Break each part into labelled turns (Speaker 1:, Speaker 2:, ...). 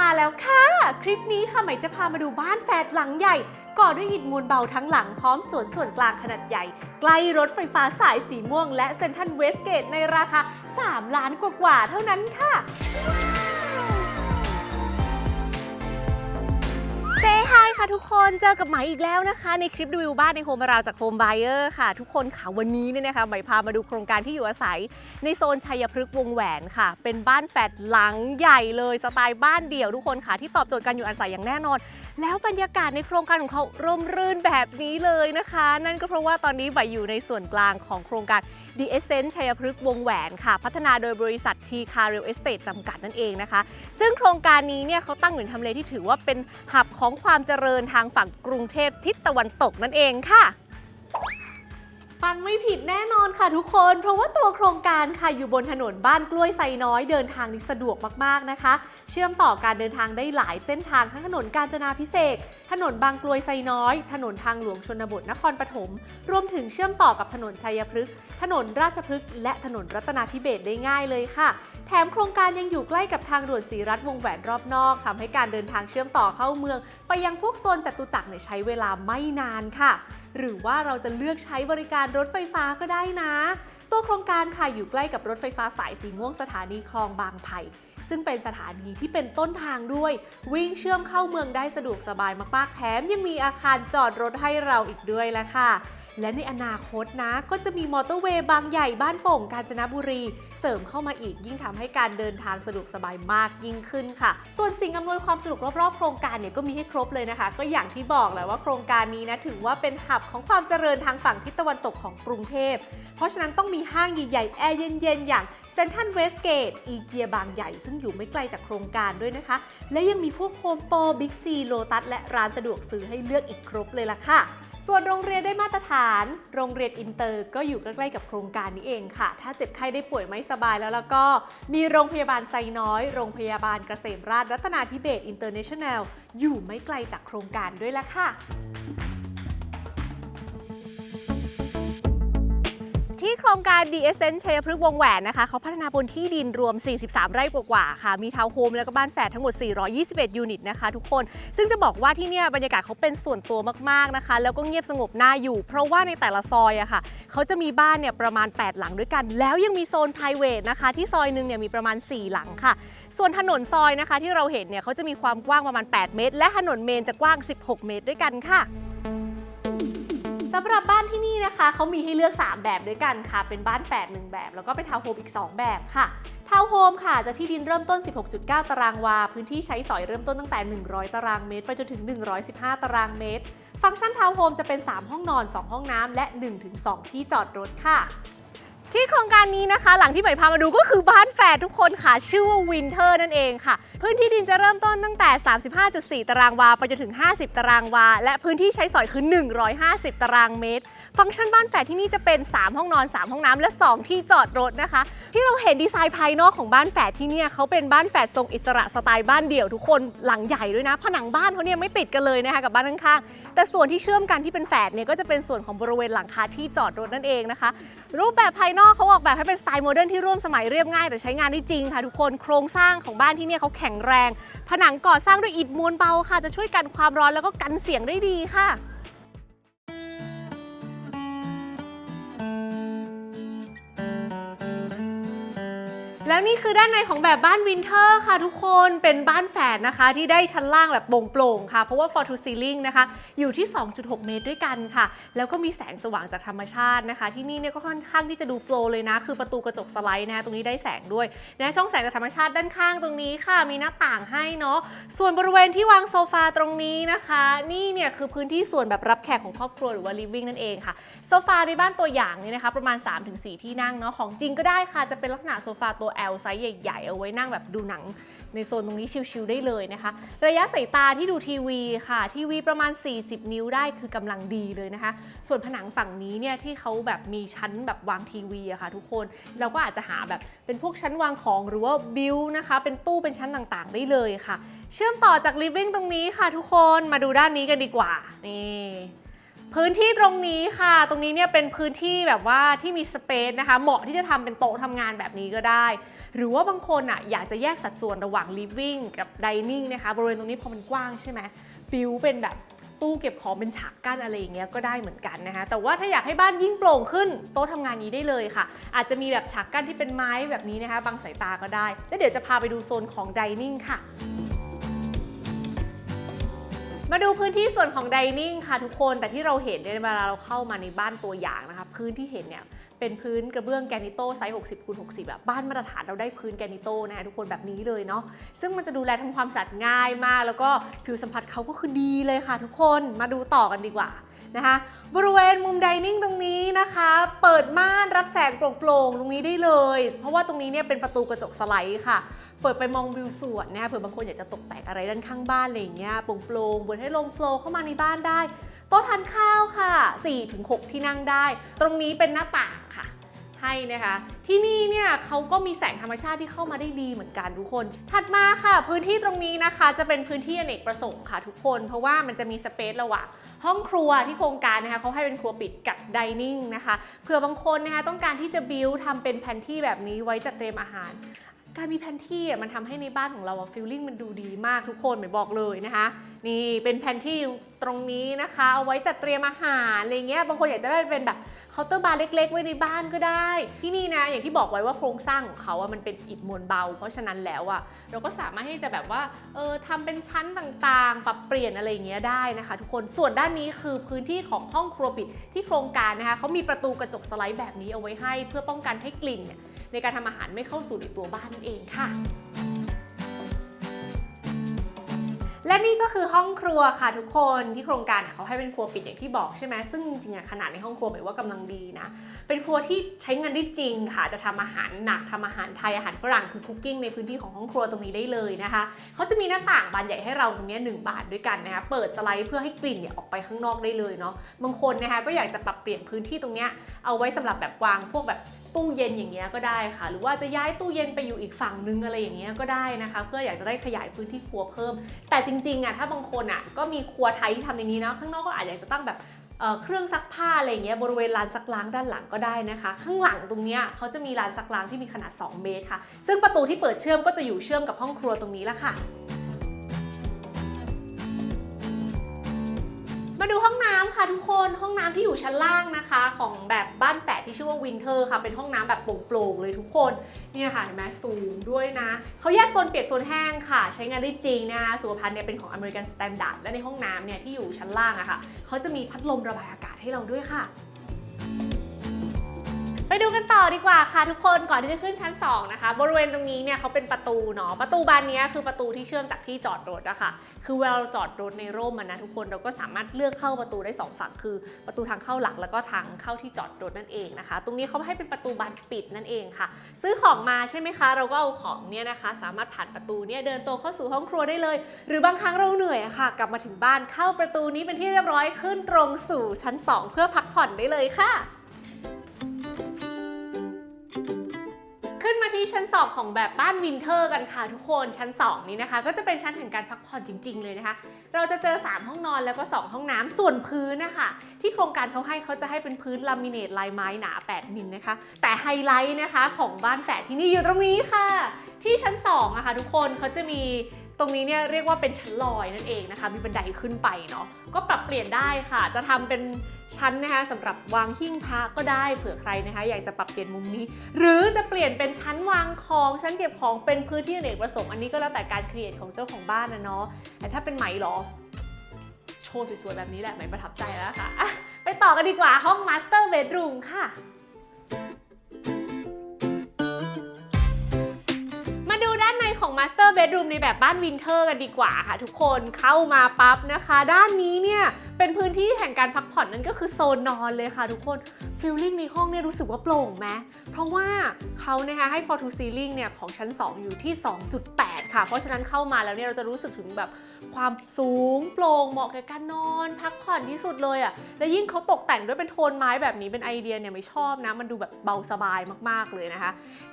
Speaker 1: มาแล้วค่ะ คลิปนี้ค่ะใหม่จะพามาดูบ้านแฝดหลังใหญ่ ก่อด้วยอิฐมูลเบาทั้งหลังพร้อมสวนส่วนกลางขนาดใหญ่ ใกล้รถไฟฟ้าสายสีม่วง และเซ็นทรัลเวสเกตในราคา 3 ล้านกว่าๆเท่านั้นค่ะ ค่ะทุกคนเจอกับไหมอีกแล้วนะคะ ในคลิปรีวิวบ้านในโฮมราวจากโฮมไบเออร์ค่ะ ทุกคนค่ะวันนี้เนี่ยนะคะไหมพามาดูโครงการที่อยู่อาศัย ในโซนชัยพฤกษ์วงแหวนค่ะ เป็นบ้านแฝดหลังใหญ่เลยสไตล์บ้านเดี่ยวทุกคนค่ะที่ตอบโจทย์การอยู่อาศัยอย่างแน่นอน แล้วบรรยากาศในโครงการของเขาร่มรื่นแบบนี้เลยนะคะ นั่นก็เพราะว่าตอนนี้ไหวอยู่ในส่วนกลางของโครงการ The Essence ชัยพฤกษ์วงแหวนค่ะ พัฒนาโดยบริษัท T Car Real Estate จำกัดนั่นเองนะคะ ซึ่งโครงการนี้เนี่ยเขาตั้งอยู่ในทำเลที่ถือว่าเป็นหับของความเจริญทางฝั่งกรุงเทพทิศตะวันตกนั่นเองค่ะ ฟังไม่ผิดแน่นอนค่ะทุกคน เพราะว่าตัวโครงการค่ะอยู่บนถนนบ้านกล้วยไซน้อยเดินทางนี้สะดวกมากๆนะคะ เชื่อมต่อการเดินทางได้หลายเส้นทางทั้งถนนกาญจนาพิเศษ ถนนบางกลวยไซน้อย ถนนทางหลวงชนบทนครปฐมรวมถึงเชื่อมต่อกับถนนชัยพฤกษ์ถนนราชพฤกษ์และถนนรัตนาธิเบศได้ง่ายเลยค่ะ แถมโครงการยังอยู่ใกล้กับทางด่วนศรีรัตวงแหวนรอบนอกทำให้การเดินทางเชื่อมต่อเข้าเมือง ไปยังพวกโซนจตุจักรเนี่ยใช้เวลาไม่นานค่ะ หรือว่าเราจะเลือกใช้บริการรถไฟฟ้าก็ได้นะ ตัวโครงการค่ะอยู่ใกล้กับรถไฟฟ้าสายสีม่วงสถานีคลองบางไผ่ซึ่งเป็นสถานีที่เป็นต้นทางด้วย วิ่งเชื่อมเข้าเมืองได้สะดวกสบายมากๆแถมยังมีอาคารจอดรถให้เราอีกด้วยแหละค่ะ และในอนาคตนะ ก็จะมีมอเตอร์เวย์บางใหญ่บ้านโป่งกาญจนบุรี เสริมเข้ามาอีกยิ่งทำให้การเดินทางสะดวกสบายมากยิ่งขึ้นค่ะ ส่วนสิ่งอำนวยความสะดวกรอบๆ โครงการเนี่ยก็มีให้ครบเลยนะคะ ก็อย่างที่บอกแหละว่าโครงการนี้นะถือว่าเป็นหับของความเจริญทางฝั่งทิศตะวันตกของกรุงเทพ เพราะฉะนั้นต้องมีห้างใหญ่ๆแอร์เย็นๆอย่างเซนทันเวสเกตอีเกียบางใหญ่ ซึ่งอยู่ไม่ไกลจากโครงการด้วยนะคะ และยังมีพวกโฮมโปรบิ๊กซีโลตัสและร้านสะดวกซื้อให้เลือกอีกครบเลยล่ะค่ะ ส่วนโรงเรียนได้มาตรฐาน โรงเรียนอินเตอร์ก็อยู่ใกล้ๆกับโครงการนี้เองค่ะ ถ้าเจ็บไข้ได้ป่วยไม่สบายแล้วแล้วก็มีโรงพยาบาลไซน้อย โรงพยาบาลเกษมราชรัตนาธิเบศอินเตอร์เนชั่นแนลอยู่ไม่ไกลจากโครงการด้วยละค่ะ ที่โครงการ d s n ชัยพฤกษ์วงแหวนนะคะเขาพัฒนาบนที่ดินรวม 43 ไร่กว่าๆค่ะ มีทาวน์โฮมแล้วก็บ้านแฝดทั้งหมด 421 ยูนิตนะคะทุกคน ซึ่งจะบอกว่าที่เนี่ยบรรยากาศเขาเป็นส่วนตัวมากๆนะคะ แล้วก็เงียบสงบน่าอยู่ เพราะว่าในแต่ละซอยอะค่ะเขาจะมีบ้านเนี่ยประมาณ 8 หลังด้วยกัน แล้วยังมีโซน p r i v a t นะคะที่ซอยหนึ่งเนี่ยมีประมาณ 4 หลังค่ะส่วนถนนซอยนะคะที่เราเห็นเนี่ยเขาจะมีความกว้างประมาณ 8 เมตร และถนนเมนจะกว้าง 16 เมตรด้วยกันค่ะ สำหรับบ้านที่นี่นะคะเขามีให้เลือก 3 แบบด้วยกันค่ะ เป็นบ้านแฝด1แบบ แล้วก็เป็นทาวน์โฮมอีก 2 แบบค่ะทาวน์โฮมค่ะจะที่ดินเริ่มต้น 16.9 ตารางวา พื้นที่ใช้สอยเริ่มต้นตั้งแต่ 100 ตารางเมตร ไปจนถึง 115 ตารางเมตร ฟังก์ชันทาวน์โฮมจะเป็น 3 ห้องนอน 2 ห้องน้ำและ 1-2 ที่จอดรถค่ะ ที่โครงการนี้นะคะ หลังที่ใหม่พามาดูก็คือบ้านแฝดทุกคนค่ะ ชื่อว่าวินเทอร์นั่นเองค่ะ พื้นที่ดินจะเริ่มต้นตั้งแต่ 35.4 ตารางวา ไปจนถึง 50 ตารางวา และพื้นที่ใช้สอยคือ 150 ตารางเมตร ฟังก์ชันบ้านแฝดที่นี่จะเป็น 3 ห้องนอน 3 ห้องน้ำและ 2 ที่จอดรถนะคะ ที่เราเห็นดีไซน์ภายนอกของบ้านแฝดที่นี่เขาเป็นบ้านแฝดทรงอิสระสไตล์บ้านเดี่ยวทุกคนหลังใหญ่ด้วยนะ ผนังบ้านเขาเนี่ยไม่ติดกันเลยนะคะกับบ้านข้างๆแต่ส่วนที่เชื่อมกันที่เป็นแฝดเนี่ยก็จะเป็นส่วนของบริเวณหลังคาที่จอดรถนั่นเองนะคะ รูปแบบภายนอกเขาออกแบบให้เป็นสไตล์โมเดิร์นที่ร่วมสมัยเรียบง่าย แต่ใช้งานได้จริงค่ะทุกคนโครงสร้างของบ้านที่นี่เขาแข็งแรง ผนังก่อสร้างด้วยอิฐมวลเบาค่ะ จะช่วยกันความร้อนแล้วก็กันเสียงได้ดีค่ะ แล้วนี่คือด้านในของแบบบ้านวินเทอร์ค่ะทุกคนเป็นบ้านแฝดนะคะ ที่ได้ชั้นล่างแบบโปร่งๆค่ะ เพราะว่า for to ceiling นะคะ อยู่ที่ 2.6 เมตรด้วยกันค่ะ แล้วก็มีแสงสว่างจากธรรมชาตินะคะ ที่นี่เนี่ยก็ค่อนข้างที่จะดูโฟล์เลยนะ คือประตูกระจกสไลด์นะตรงนี้ได้แสงด้วยนะช่องแสงจากธรรมชาติด้านข้างตรงนี้ค่ะ มีหน้าต่างให้เนาะส่วนบริเวณที่วางโซฟาตรงนี้นะคะ นี่เนี่ยคือพื้นที่ส่วนแบบรับแขกของครอบครัวหรือว่า living นั่นเองค่ะโซฟาในบ้านตัวอย่างเนี่ยนะคะประมาณ 3-4 ที่นั่งเนาะของจริงก็ได้ค่ะจะเป็นลักษณะโซฟาตัว L ไซส์ใหญ่ๆ เอาไว้นั่งแบบดูหนังในโซนตรงนี้ชิลๆได้เลยนะคะ ระยะสายตาที่ดูทีวีค่ะ ทีวีประมาณ 40 นิ้วได้คือกำลังดีเลยนะคะ ส่วนผนังฝั่งนี้เนี่ยที่เขาแบบมีชั้นแบบวางทีวีอะค่ะ ทุกคนเราก็อาจจะหาแบบเป็นพวกชั้นวางของหรือว่าบิลนะคะ เป็นตู้เป็นชั้นต่างๆ ได้เลยค่ะ เชื่อมต่อจาก living ตรงนี้ค่ะ ทุกคนมาดูด้านนี้กันดีกว่านี่ พื้นที่ตรงนี้ค่ะ ตรงนี้เนี่ยเป็นพื้นที่แบบว่าที่มีสเปซนะคะ เหมาะที่จะทำเป็นโต๊ะทำงานแบบนี้ก็ได้ หรือว่าบางคนอะอยากจะแยกสัดส่วนระหว่าง living กับ dining นะคะ บริเวณตรงนี้พอมันกว้างใช่ไหมฟิวเป็นแบบตู้เก็บของเป็นฉากกั้นอะไรอย่างเงี้ยก็ได้เหมือนกันนะคะ แต่ว่าถ้าอยากให้บ้านยิ่งโปร่งขึ้นโต๊ะทำงานนี้ได้เลยค่ะ อาจจะมีแบบฉากกั้นที่เป็นไม้แบบนี้นะคะบังสายตาก็ได้ แล้วเดี๋ยวจะพาไปดูโซนของ dining ค่ะ มาดูพื้นที่ส่วนของ dining ค่ะทุกคนแต่ที่เราเห็นเนี่ยเวลาเราเข้ามาในบ้านตัวอย่างนะคะพื้นที่เห็นเนี่ยเป็นพื้นกระเบื้องแกนิโตไซส์ 60คูณ60แบบบ้านมาตรฐานเราได้พื้นแกนิโตนะคะทุกคนแบบนี้เลยเนาะซึ่งมันจะดูแลทำความสะอาดง่ายมาก แล้วก็ผิวสัมผัสเขาก็คือดีเลยค่ะ ทุกคนมาดูต่อกันดีกว่านะคะบริเวณมุมไดนิ่งตรงนี้นะคะ เปิดม่านรับแสงโปร่งๆตรงนี้ได้เลย เพราะว่าตรงนี้เนี่ยเป็นประตูกระจกสไลด์ค่ะ เปิดไปมองวิวสวนนะคะเผื่อบางคนอยากจะตกแต่งอะไรด้านข้างบ้านอะไรอย่างเงี้ยโปร่งๆเปิดให้ลมโฟล์เข้ามาในบ้านได้โต๊ะทานข้าวค่ะ4-6 ที่นั่งได้ ตรงนี้เป็นหน้าต่างค่ะให้นะคะที่นี่เนี่ยเขาก็มีแสงธรรมชาติที่เข้ามาได้ดีเหมือนกันทุกคน ถัดมาค่ะ พื้นที่ตรงนี้นะคะจะเป็นพื้นที่อเนกประสงค์ค่ะทุกคน เพราะว่ามันจะมีสเปซระหว่างห้องครัวที่โครงการนะคะเขาให้เป็นครัวปิดกับดิเนิ่งนะคะเผื่อบางคนนะคะต้องการที่จะบิวทำเป็นแพนที่แบบนี้ไว้จัดเตรียมอาหาร การมีแพนที่มันทำให้ในบ้านของเราฟิลลิ่งมันดูดีมากทุกคนหมายบอกเลยนะคะ นี่เป็นแพนที่ตรงนี้นะคะ เอาไว้จัดเตรียมอาหารอะไรเงี้ยบางคนอยากจะได้เป็นแบบเคาน์เตอร์บาร์เล็ก ๆ ไว้ในบ้านก็ได้ ที่นี่นะอย่างที่บอกไว้ว่าโครงสร้างของเขาอะมันเป็นอิฐมวลเบา เพราะฉะนั้นแล้วอะเราก็สามารถที่จะแบบว่าเออทำเป็นชั้นต่างๆ ปรับเปลี่ยนอะไรเงี้ยได้นะคะ ทุกคนส่วนด้านนี้คือพื้นที่ของห้องครัวปิดที่โครงการนะคะเขามีประตูกระจกสไลด์แบบนี้เอาไว้ให้ เพื่อป้องกันให้กลิ่นเนี่ย ในการทำอาหารไม่เข้าสู่ในตัวบ้านนั่นเองค่ะและนี่ก็คือห้องครัวค่ะทุกคนที่โครงการเขาให้เป็นครัวปิดอย่างที่บอกใช่ไหมซึ่งจริงๆขนาดในห้องครัวหมายว่ากำลังดีนะ เป็นครัวที่ใช้เงินได้จริงค่ะ จะทำอาหารหนักทำอาหารไทยอาหารฝรั่งคือคุกกิ้งในพื้นที่ของห้องครัวตรงนี้ได้เลยนะคะเขาจะมีหน้าต่างบานใหญ่ให้เราตรงนี้หนึ่งบานด้วยกันนะคะเปิดสไลด์เพื่อให้กลิ่นเนี่ยออกไปข้างนอกได้เลยเนาะบางคนนะคะก็อยากจะปรับเปลี่ยนพื้นที่ตรงเนี้ยเอาไว้สำหรับแบบวางพวกแบบ ตู้เย็นอย่างเงี้ยก็ได้ค่ะ หรือว่าจะย้ายตู้เย็นไปอยู่อีกฝั่งนึงอะไรอย่างเงี้ยก็ได้นะคะ เพื่ออยากจะได้ขยายพื้นที่ครัวเพิ่ม แต่จริงๆอะถ้าบางคนอะก็มีครัวไทยที่ทำในนี้นะข้างนอกก็อาจจะตั้งแบบเครื่องซักผ้าอะไรเงี้ยบริเวณลานซักล้างด้านหลังก็ได้นะคะ ข้างหลังตรงเนี้ยเขาจะมีลานซักล้างที่มีขนาด 2 เมตรค่ะ ซึ่งประตูที่เปิดเชื่อมก็จะอยู่เชื่อมกับห้องครัวตรงนี้ละค่ะ มาดูห้องน้ำค่ะทุกคนห้องน้ำที่อยู่ชั้นล่างนะคะ ของแบบบ้านแฝดที่ชื่อว่าวินเทอร์ค่ะ เป็นห้องน้ำแบบโปร่งๆเลยทุกคนเนี่ยค่ะเห็นไหมสูงด้วยนะเขาแยกโซนเปียกโซนแห้งค่ะ ใช้งานได้จริงนะคะสุขภัณฑ์เนี่ยเป็นของอเมริกันสแตนดาร์ดและในห้องน้ำเนี่ยที่อยู่ชั้นล่างอะค่ะเขาจะมีพัดลมระบายอากาศให้เราด้วยค่ะ ไปดูกันต่อดีกว่าค่ะทุกคนก่อนที่จะขึ้นชั้น 2 นะคะ บริเวณตรงนี้เนี่ยเขาเป็นประตูเนาะประตูบานนี้คือประตูที่เชื่อมจากที่จอดรถอะค่ะคือเวลาเราจอดรถในร่มนะทุกคนเราก็สามารถเลือกเข้าประตูได้ 2 ฝั่งคือ ประตูทางเข้าหลักแล้วก็ทางเข้าที่จอดรถนั่นเองนะคะ ตรงนี้เขาให้เป็นประตูบานปิดนั่นเองค่ะ ซื้อของมาใช่ไหมคะ เราก็เอาของเนี่ยนะคะ สามารถผ่านประตูเนี่ยเดินตัวเข้าสู่ห้องครัวได้เลย หรือบางครั้งเราเหนื่อยอะค่ะ กลับมาถึงบ้านเข้าประตูนี้เป็นที่เรียบร้อยขึ้นตรงสู่ชั้น 2 เพื่อพักผ่อนได้เลยค่ะ ที่ชั้น 2 ของแบบบ้านวินเทอร์กันค่ะทุกคนชั้น 2 นี้นะคะ ก็จะเป็นชั้นแห่งการพักผ่อนจริง ๆ เลยนะคะ เราจะเจอ 3 ห้องนอนแล้วก็ 2 ห้องน้ำส่วนพื้นนะคะ ที่โครงการเขาให้เขาจะให้เป็นพื้นลามิเนตลายไม้หนา 8 มิลนะคะ แต่ไฮไลท์นะคะของบ้านแฝดที่นี่อยู่ตรงนี้ค่ะ ที่ชั้น2อะค่ะทุกคนเขาจะมี ตรงนี้เนี่ยเรียกว่าเป็นชั้นลอยนั่นเองนะคะ มีบันไดขึ้นไปเนาะ ก็ปรับเปลี่ยนได้ค่ะ จะทำเป็นชั้นนะคะสำหรับวางหิ้งพระก็ได้เผื่อใครนะคะ อยากจะปรับเปลี่ยนมุมนี้ หรือจะเปลี่ยนเป็นชั้นวางของชั้นเก็บของเป็นพื้นที่อเนกประสงค์อันนี้ก็แล้วแต่การครีเอทของเจ้าของบ้านนะเนาะ แต่ถ้าเป็นไหมหรอ โชว์สวยๆแบบนี้แหละไหมประทับใจแล้วค่ะ ไปต่อกันดีกว่าห้อง Master Bedroom ค่ะ มาสเตอร์เบดรูมในแบบบ้านวินเทอร์กันดีกว่าค่ะทุกคนเข้ามาปั๊บนะคะ ด้านนี้เนี่ยเป็นพื้นที่แห่งการพักผ่อนนั่นก็คือโซนนอนเลยค่ะทุกคนฟิลลิ่งในห้องเนี่ยรู้สึกว่าโปร่งไหมเพราะว่าเขานะคะให้ for to ceiling เนี่ยของชั้น 2 อยู่ที่ 2.8 ค่ะ เพราะฉะนั้นเข้ามาแล้วเนี่ยเราจะรู้สึกถึงแบบความสูงโปร่งเหมาะกับการนอน พักผ่อนที่สุดเลยอะ่ะและยิ่งเขาตกแต่งด้วยเป็นโทนไม้แบบนี้เป็นไอเดียเนี่ยไม่ชอบนะ มันดูแบบเบาสบายมากๆเลยนะคะ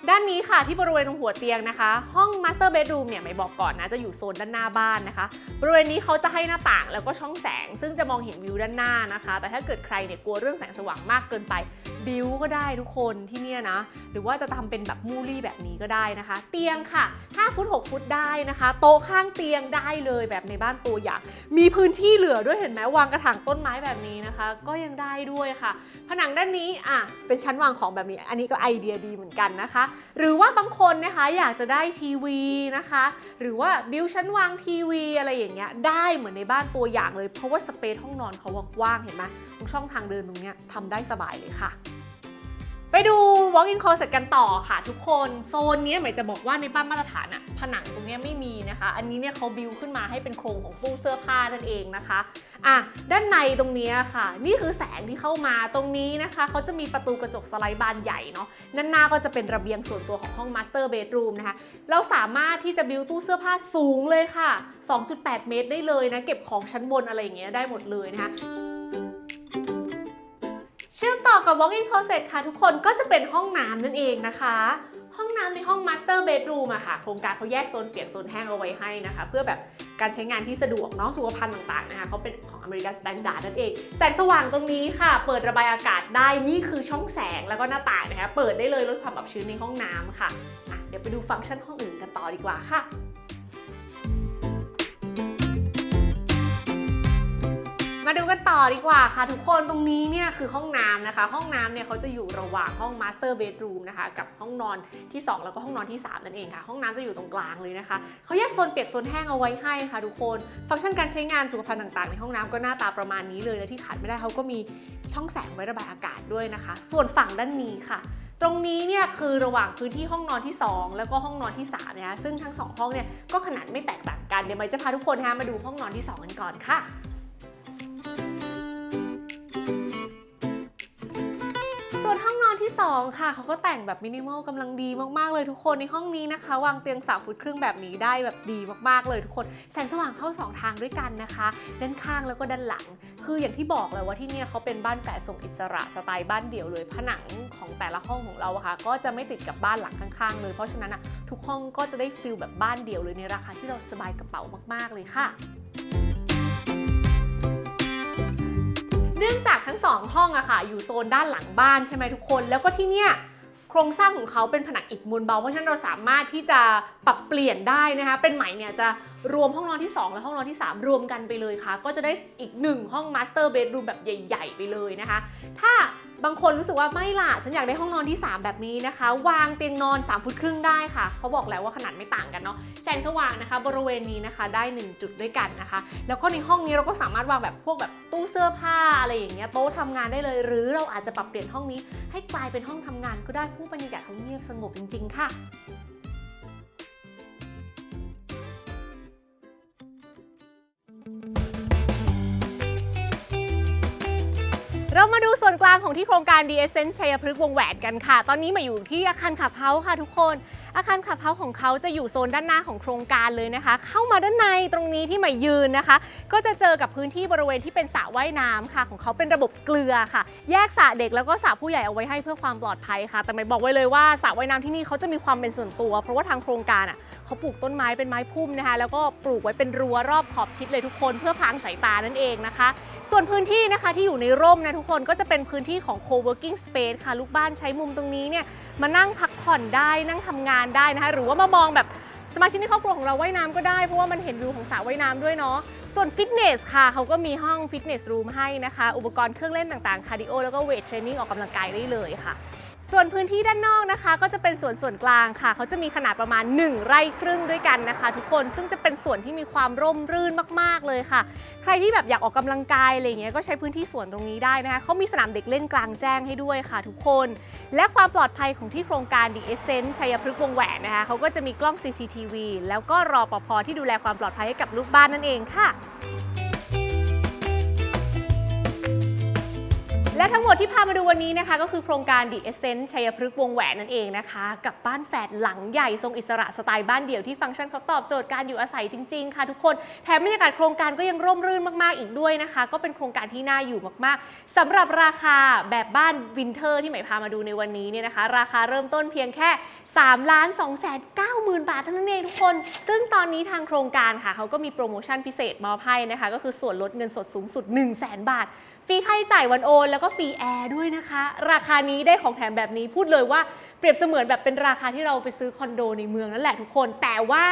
Speaker 1: ด้านนี้ค่ะที่บริเวณตรงหัวเตียงนะคะ ห้อง Master Bedroom เนี่ยไม่บอกก่อนนะจะอยู่โซนด้านหน้าบ้านนะคะ บริเวณนี้เขาจะให้หน้าต่างแล้วก็ช่องแสง ซึ่งจะมองเห็นวิวด้านหน้านะคะ แต่ถ้าเกิดใครเนี่ยกลัวเรื่องแสงสว่างมากเกินไปบิวก็ได้ทุกคนที่เนี่ยนะ หรือว่าจะทำเป็นแบบมูลี่แบบนี้ก็ได้นะคะ เตียงค่ะ5ฟุต6ฟุตได้นะคะ โต๊ะข้างเตียงได้เลยแบบในบ้านตัวอย่าง มีพื้นที่เหลือด้วยเห็นไหมวางกระถางต้นไม้แบบนี้นะคะ ก็ยังได้ด้วยค่ะ ผนังด้านนี้อะเป็นชั้นวางของแบบนี้ อันนี้ก็ไอเดียดีเหมือนกันนะคะ หรือว่าบางคนนะคะอยากจะได้ทีวีนะคะ หรือว่าบิวชั้นวางทีวี อะไรอย่างเงี้ยได้เหมือนในบ้านตัวอย่างเลยเพราะว่าสเปซห้องนอนเขากว้างๆเห็นไหม ช่องทางเดินตรงนี้ทำได้สบายเลยค่ะ ไปดู walk-in closet กันต่อค่ะ ทุกคนโซนนี้หมายจะบอกว่าในบ้านมาตรฐานอะผนังตรงนี้ไม่มีนะคะ อันนี้เนี่ยเขาบิวขึ้นมาให้เป็นโครงของตู้เสื้อผ้านั่นเองนะคะอะด้านในตรงนี้ค่ะ นี่คือแสงที่เข้ามาตรงนี้นะคะเขาจะมีประตูกระจกสไลด์บานใหญ่เนาะด้านหน้าก็จะเป็นระเบียงส่วนตัวของห้อง master bedroom นะคะเราสามารถที่จะบิวตู้เสื้อผ้าสูงเลยค่ะ 2.8 เมตรได้เลยนะเก็บของชั้นบนอะไรอย่างเงี้ยได้หมดเลยนะคะ กับ walk-in closet ค่ะทุกคนก็จะเป็นห้องน้ำนั่นเองนะคะ ห้องน้ำในห้อง master bedroom อะค่ะ โครงการเขาแยกโซนเปียกโซนแห้งเอาไว้ให้นะคะ เพื่อแบบการใช้งานที่สะดวกเนาะสุขภัณฑ์ต่างๆนะคะเขาเป็นของ American Standard นั่นเอง แสงสว่างตรงนี้ค่ะ เปิดระบายอากาศได้นี่คือช่องแสงแล้วก็หน้าต่างนะคะ เปิดได้เลยลดความอับชื้นในห้องน้ำค่ะะเดี๋ยวไปดูฟังก์ชันห้องอื่นกันต่อดีกว่าค่ะ มาดูกันต่อดีกว่าค่ะ ทุกคนตรงนี้เนี่ยคือห้องน้ำนะคะ ห้องน้ำเนี่ยเขาจะอยู่ระหว่างห้อง master bedroom นะคะกับห้องนอนที่ 2 แล้วก็ห้องนอนที่ 3 นั่นเองค่ะ ห้องน้ำจะอยู่ตรงกลางเลยนะคะเขาแยกโซนเปียกโซนแห้งเอาไว้ให้ค่ะ ทุกคนฟังก์ชันการใช้งานสุขภัณฑ์ต่างๆ ในห้องน้ำก็หน้าตาประมาณนี้เลยและที่ขาดไม่ได้เขาก็มีช่องแสงไว้ระบายอากาศด้วยนะคะ ส่วนฝั่งด้านนี้ค่ะตรงนี้เนี่ยคือระหว่างพื้นที่ห้องนอนที่ 2 แล้วก็ห้องนอนที่3นะคะซึ่งทั้งสองห้องเนี่ยก็ขนาดไม่แตกต่างกันเดี๋ยวไมค์จะพาทุกคนนะคะมาดูห้องนอนที่ 2 กันก่อนค่ะ 2 ค่ะเขาก็แต่งแบบมินิมอลกำลังดีมากๆเลยทุกคนในห้องนี้นะคะ วางเตียง3ฟุตครึ่งแบบนี้ได้แบบดีมากๆเลยทุกคน แสงสว่างเข้า 2 ทางด้วยกันนะคะ ด้านข้างแล้วก็ด้านหลัง คืออย่างที่บอกเลยว่าที่เนี่ยเขาเป็นบ้านแฝดทรงอิสระสไตล์บ้านเดี่ยวเลย ผนังของแต่ละห้องของเราค่ะ ก็จะไม่ติดกับบ้านหลังข้างๆ เลยเพราะฉะนั้นอะทุกห้องก็จะได้ฟิลแบบบ้านเดี่ยวเลยในราคาที่เราสบายกระเป๋ามากๆเลยค่ะ เนื่องจากทั้งสองห้องอะค่ะ อยู่โซนด้านหลังบ้านใช่ไหมทุกคน แล้วก็ที่เนี่ยโครงสร้างของเขาเป็นผนังอิฐมวลเบา เพราะฉะนั้นเราสามารถที่จะปรับเปลี่ยนได้นะคะ เป็นไหมเนี่ยจะ รวมห้องนอนที่ 2 และห้องนอนที่ 3 รวมกันไปเลยค่ะ ก็จะได้อีกหนึ่งห้องมาสเตอร์เบดรูมแบบใหญ่ ๆ ไปเลยนะคะ ถ้าบางคนรู้สึกว่าไม่ล่ะ ฉันอยากได้ห้องนอนที่ 3 แบบนี้นะคะ วางเตียงนอน 3 ฟุตครึ่งได้ค่ะเขาบอกแล้วว่าขนาดไม่ต่างกันเนาะแสงสว่างนะคะ บริเวณนี้นะคะได้ 1 จุดด้วยกันนะคะ แล้วก็ในห้องนี้เราก็สามารถวางแบบพวกแบบตู้เสื้อผ้าอะไรอย่างเงี้ยโต๊ะทำงานได้เลย หรือเราอาจจะปรับเปลี่ยนห้องนี้ ให้กลายเป็นห้องทำงานก็ได้ผู้บรรยากาศเขาเงียบสงบจริง ๆ ค่ะ เรามาดูส่วนกลางของที่โครงการ d ีเอเซนชัยพฤกษ์วงแหวนกันค่ะ ตอนนี้มาอยู่ที่อาคารขับเฮาค่ะทุกคน อาคารขับเฮาของเขาจะอยู่โซนด้านหน้าของโครงการเลยนะคะ เข้ามาด้านในตรงนี้ที่มายืนนะคะ ก็จะเจอกับพื้นที่บริเวณที่เป็นสระว่ายน้ำค่ะ ของเขาเป็นระบบเกลือค่ะ แยกสระเด็กแล้วก็สระผู้ใหญ่เอาไว้ให้เพื่อความปลอดภัยค่ะ แต่ไม่บอกไว้เลยว่าสระว่ายน้ำที่นี่เขาจะมีความเป็นส่วนตัว เพราะว่าทางโครงการอะเขาปลูกต้นไม้เป็นไม้พุ่มนะคะ แล้วก็ปลูกไว้เป็นรั้วรอบขอบชิดเลยทุกคน เพื่อพรางสายตานั่นเองนะคะ ส่วนพื้นที่นะคะที่อยู่ในร่มนะทุกคนก็จะเป็นพื้นที่ของ co-working space ค่ะ ลูกบ้านใช้มุมตรงนี้เนี่ยมานั่งพักผ่อนได้นั่งทำงานได้นะคะ หรือว่ามามองแบบสมาชิกในครอบครัวของเราว่ายน้ำก็ได้เพราะว่ามันเห็นวิวของสระว่ายน้ำด้วยเนาะส่วนฟิตเนสค่ะเขาก็มีห้องฟิตเนสรูมให้นะคะ อุปกรณ์เครื่องเล่นต่างๆ คาร์ดิโอแล้วก็เวทเทรนนิ่งออกกำลังกายได้เลยค่ะ ส่วนพื้นที่ด้านนอกนะคะ ก็จะเป็นส่วนส่วนกลางค่ะ เขาจะมีขนาดประมาณ 1 ไร่ครึ่งด้วยกันนะคะ ทุกคนซึ่งจะเป็นส่วนที่มีความร่มรื่นมาก ๆ เลยค่ะ ใครที่แบบอยากออกกำลังกายอะไรเงี้ยก็ใช้พื้นที่สวนตรงนี้ได้นะคะเขามีสนามเด็กเล่นกลางแจ้งให้ด้วยค่ะ ทุกคน และความปลอดภัยของที่โครงการ The Essence ชัยพฤกษ์วงแหวนนะคะเขาก็จะมีกล้อง CCTV แล้วก็รอปภที่ดูแลความปลอดภัยให้กับลูกบ้านนั่นเองค่ะ และทั้งหมดที่พามาดูวันนี้นะคะ ก็คือโครงการ The Essence ชัยพฤกษ์วงแหวนนั่นเองนะคะ กับบ้านแฝดหลังใหญ่ทรงอิสระสไตล์บ้านเดี่ยวที่ฟังก์ชันเขาตอบโจทย์การอยู่อาศัยจริง ๆ ค่ะทุกคนแถมบรรยากาศโครงการก็ยังร่มรื่นมากๆอีกด้วยนะคะ ก็เป็นโครงการที่น่าอยู่มากๆสำหรับราคาแบบบ้านวินเทอร์ ที่ใหม่พามาดูในวันนี้เนี่ยนะคะ ราคาเริ่มต้นเพียงแค่3ล้าน2แสน9หมื่นบาทเท่านั้นเองทุกคน ซึ่งตอนนี้ทางโครงการค่ะเขาก็มีโปรโมชั่นพิเศษมอบให้นะคะ ก็คือส่วนลดเงินสดสูงสุด 1 0 0 0 0แบาท รีค่าใช้จ่ายวันโอน แล้วก็ฟรีแอร์ด้วยนะคะ ราคานี้ได้ของแถมแบบนี้พูดเลยว่าเปรียบเสมือนแบบเป็นราคาที่เราไปซื้อคอนโดในเมืองนั่นแหละทุกคน แต่ว่า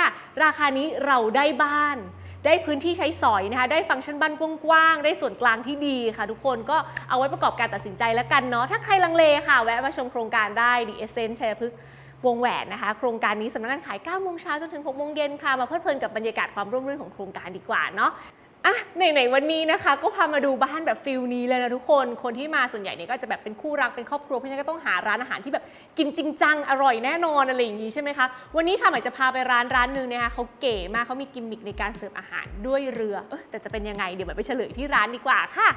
Speaker 1: ราคานี้เราได้บ้าน ได้พื้นที่ใช้สอยนะคะ ได้ฟังก์ชันบ้านกว้างๆ ได้ส่วนกลางที่ดีค่ะ ทุกคนก็เอาไว้ประกอบการตัดสินใจแล้วกันเนาะ ถ้าใครลังเลค่ะ แวะมาชมโครงการได้ดีเอเซนชัยพฤกษ์วงแหวนนะคะ โครงการนี้สำนักงานขาย9โมงเช้าจนถึง6โมงเย็นค่ะ มาเพลิดเพลินกับบรรยากาศความร่มรื่นของโครงการดีกว่าเนาะ อะไหนๆวันนี้นะคะ ก็พามาดูบ้านแบบฟิลนี้เลยนะทุกคน คนที่มาส่วนใหญ่เนี่ยก็จะแบบเป็นคู่รักเป็นครอบครัวเพราะฉะนั้นก็ต้องหาร้านอาหารที่แบบกินจริงจังอร่อยแน่นอนอะไรอย่างนี้ใช่ไหมคะวันนี้ค่ะหมายจะพาไปร้านร้านหนึ่งนะคะเขาเก๋มากเขามีกิมมิคในการเสิร์ฟอาหารด้วยเรือเอ้ยแต่จะเป็นยังไงเดี๋ยวหมายไปเฉลยที่ร้านดีกว่าค่ะ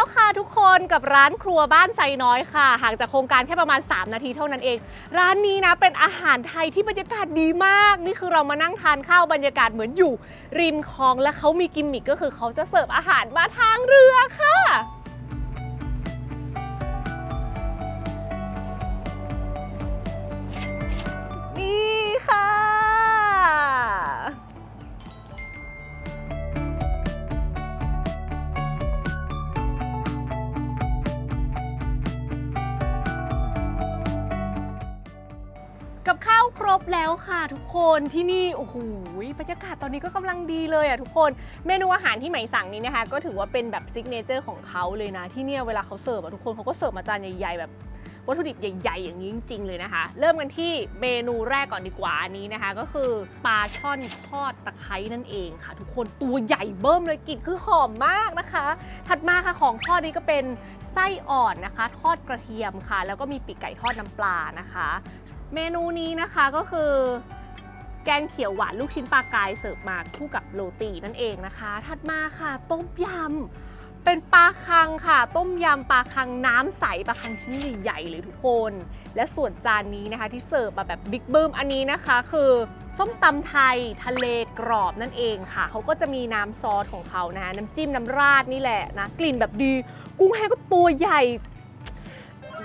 Speaker 1: แล้วค่ะทุกคนกับร้านครัวบ้านไซน้อยค่ะ ห่างจากโครงการแค่ประมาณ 3 นาทีเท่านั้นเอง ร้านนี้นะเป็นอาหารไทยที่บรรยากาศดีมาก นี่คือเรามานั่งทานข้าวบรรยากาศเหมือนอยู่ ริมคลองและเขามีกิมมิคก็คือเขาจะเสิร์ฟอาหารมาทางเรือค่ะ ทุกคนที่นี่โอ้โหบรรยากาศตอนนี้ก็กำลังดีเลยอะทุกคน เมนูอาหารที่ไหมสั่งนี้นะคะ ก็ถือว่าเป็นแบบซิกเนเจอร์ของเขาเลยนะที่เนี่ยเวลาเขาเสิร์ฟอะทุกคนเขาก็เสิร์ฟมาจานใหญ่ๆแบบวัตถุดิบใหญ่ ๆ อย่างนี้จริง ๆ เลยนะคะ เริ่มกันที่เมนูแรกก่อนดีกว่าอันนี้นะคะ ก็คือปลาช่อนทอดตะไคร้นั่นเองค่ะ ทุกคนตัวใหญ่เบิ้มเลยกลิ่นคือหอมมากนะคะ ถัดมาค่ะของทอดนี้ก็เป็นไส้อ่อนนะคะ ทอดกระเทียมค่ะ แล้วก็มีปีกไก่ทอดน้ำปลานะคะ เมนูนี้นะคะก็คือ แกงเขียวหวานลูกชิ้นปลากายเสิร์ฟมาคู่กับโรตีนั่นเองนะคะ ถัดมาค่ะ ต้มยำเป็นปลาคังค่ะ ต้มยำปลาคังน้ำใสปลาคังชิ้นใหญ่ๆเลยทุกคน และส่วนจานนี้นะคะที่เสิร์ฟมาแบบบิ๊กเบิ้มอันนี้นะคะ คือส้มตำไทยทะเลกรอบนั่นเองค่ะ เขาก็จะมีน้ำซอสของเขานะคะน้ำจิ้มน้ำราดนี่แหละนะกลิ่นแบบดี กุ้งแห้งก็ตัวใหญ่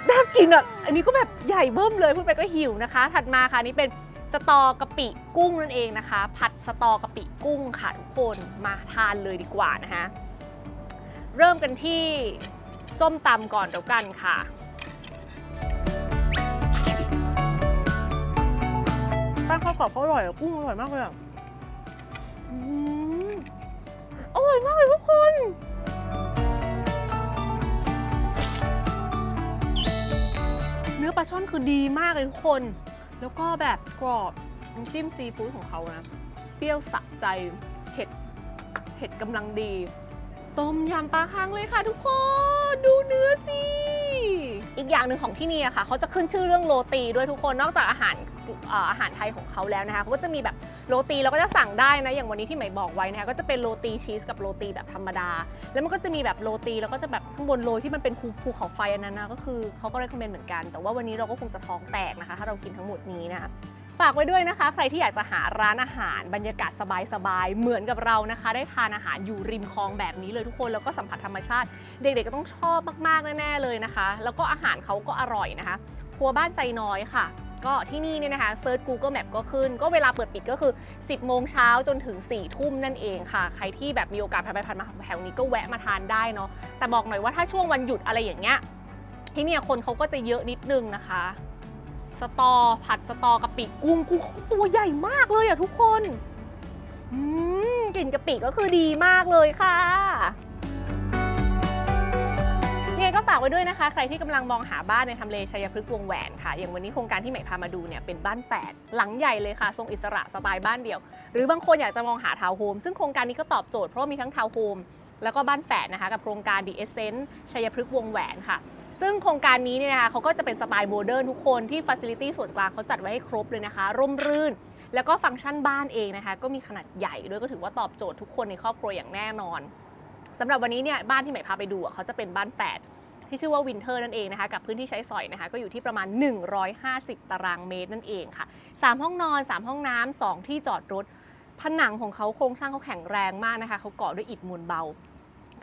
Speaker 1: น่ากินอะ อันนี้ก็แบบใหญ่เบิ่มเลยพูดไปก็หิวนะคะ ถัดมาค่ะนี่เป็น สตอกะปิกุ้งนั่นเองนะคะ ผัดสตอกะปิกุ้งค่ะทุกคนมาทานเลยดีกว่านะคะเริ่มกันที่ส้มตำก่อนเดี๋ยวกันค่ะแป้งข้าวกรอบเขาอร่อยอะกุ้งอร่อยมากเลยอะอืมอร่อยมากเลยทุกคนเนื้อปลาช่อนคือดีมากเลยทุกคน แล้วก็แบบกรอบน้ำจิ้มซีฟู้ดของเขานะ เปรี้ยวสะใจเผ็ดเผ็ดกำลังดี ต้มยำปลาคังเลยค่ะทุกคน ดูเนื้อสิ อีกอย่างหนึ่งของที่นี่อะค่ะ เขาจะขึ้นชื่อเรื่องโรตีด้วยทุกคนนอกจากอาหาร อาหารไทยของเขาแล้วนะคะเขาก็จะมีแบบโรตีเราก็จะสั่งได้นะอย่างวันนี้ที่หมบอกไว้นะคะก็จะเป็นโรตีชีสกับโรตีแบบธรรมดา แล้วมันก็จะมีแบบโรตีแล้วก็จะแบบข้างบนโรยที่มันเป็นภูภูเขาไฟอันนั้นนะก็คือเขาก็เรคคอมเมนต์เหมือนกัน แต่ว่าวันนี้เราก็คงจะท้องแตกนะคะ ถ้าเรากินทั้งหมดนี้นะคะฝากไว้ด้วยนะคะ ใครที่อยากจะหาร้านอาหารบรรยากาศสบายๆ เหมือนกับเรานะคะ ได้ทานอาหารอยู่ริมคลองแบบนี้เลยทุกคนแล้วก็สัมผัสธรรมชาติ เด็กๆก็ต้องชอบมากๆแน่ๆเลยนะคะ แล้วก็อาหารเขาก็อร่อยนะคะ ครัวบ้านใจน้อยค่ะ ก็ที่นี่เนี่ยนะคะเซิร์ช Google Map ก็ขึ้น ก็เวลาเปิดปิดก็คือ 10 โมงเช้าจนถึง 4 ทุ่มนั่นเองค่ะ ใครที่แบบมีโอกาสผ่านไปผ่านมาแถวนี้ก็แวะมาทานได้เนาะแต่บอกหน่อยว่าถ้าช่วงวันหยุดอะไรอย่างเงี้ยที่เนี่ยคนเขาก็จะเยอะนิดนึงนะคะ สตอผัดสตอกะปิกุ้งกุ้งตัวใหญ่มากเลยอะทุกคนอืมกลิ่นกะปิก็คือดีมากเลยค่ะ ก็ฝากไว้ด้วยนะคะ ใครที่กำลังมองหาบ้านในทำเลชัยพฤกษ์วงแหวนค่ะ อย่างวันนี้โครงการที่ใหม่พามาดูเนี่ยเป็นบ้านแฝดหลังใหญ่เลยค่ะ ทรงอิสระสไตล์บ้านเดี่ยว หรือบางคนอยากจะมองหาทาวน์โฮมซึ่งโครงการนี้ก็ตอบโจทย์เพราะามีทั้งทาวน์โฮมแล้วก็บ้านแฝดนะคะกับโครงการ The Essence ชัยพฤกษ์วงแหวนค่ะ ซึ่งโครงการนี้เนี่ยนะคะเขาก็จะเป็นสไตล์โมเดิร์นทุกคนที่ฟัสซิลิตี้ส่วนกลางเขาจัดไว้ให้ครบเลยนะคะ ร่มรื่น แล้วก็ฟังก์ชันบ้านเองนะคะ ก็มีขนาดใหญ่ด้วยก็ถือว่าตอบโจทย์ทุกคนในครอบครัวอย่างแน่นอนสำหรับวันนี้เนี่ยบ้านที่ใหม่พาไปดูเขาจะเป็นบ้านแฝด ที่ชื่อว่าวินเทอร์นั่นเองนะคะกับพื้นที่ใช้สอยนะคะก็อยู่ที่ประมาณ 150 ตารางเมตรนั่นเองค่ะ 3 ห้องนอน 3 ห้องน้ำ2ที่จอดรถ ผนังของเขาโครงสร้างเขาแข็งแรงมากนะคะเขาก่อด้วยอิฐมวลเบา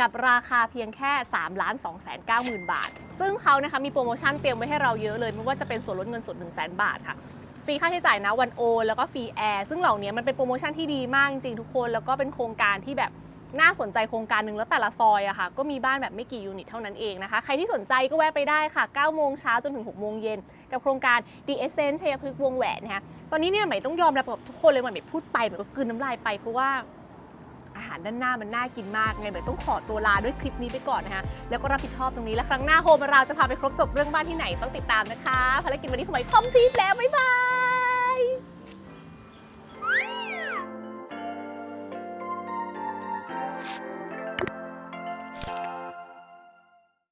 Speaker 1: กับราคาเพียงแค่3ล้าน2แสน9หมื่นบาท ซึ่งเขานะคะมีโปรโมชั่นเตรียมไว้ให้เราเยอะเลยไม่ว่าจะเป็นส่วนลดเงินสด 1 0 0 0 0แบาทค่ะฟรีค่าใช้จ่ายนะวันโอ แล้วก็ฟรีแอร์ซึ่งเหล่านี้มันเป็นโปรโมชั่นที่ดีมากจริงๆทุกคน แล้วก็เป็นโครงการที่แบบ น่าสนใจโครงการหนึ่งแล้วแต่ละซอยอะค่ะ ก็มีบ้านแบบไม่กี่ยูนิตเท่านั้นเองนะคะ ใครที่สนใจก็แวะไปได้ค่ะ 9 โมงเช้าจนถึง 6 โมงเย็น กับโครงการ The Essence ชัยพฤกษ์วงแหวนนะคะตอนนี้เนี่ยใหม่ต้องยอมรับกับทุกคนเลยใหม่พูดไปใหม่ก็กลืนน้ำลายไปเพราะว่าอาหารด้านหน้ามันน่ากินมากไงใหม่ต้องขอตัวลาด้วยคลิปนี้ไปก่อนนะคะ แล้วก็รับผิดชอบตรงนี้ และครั้งหน้าโฮมเราจะพาไปครบจบเรื่องบ้านที่ไหนต้องติดตามนะคะ ภารกิจวันนี้ของใหม่คอมพลีทแล้ว บ๊ายบาย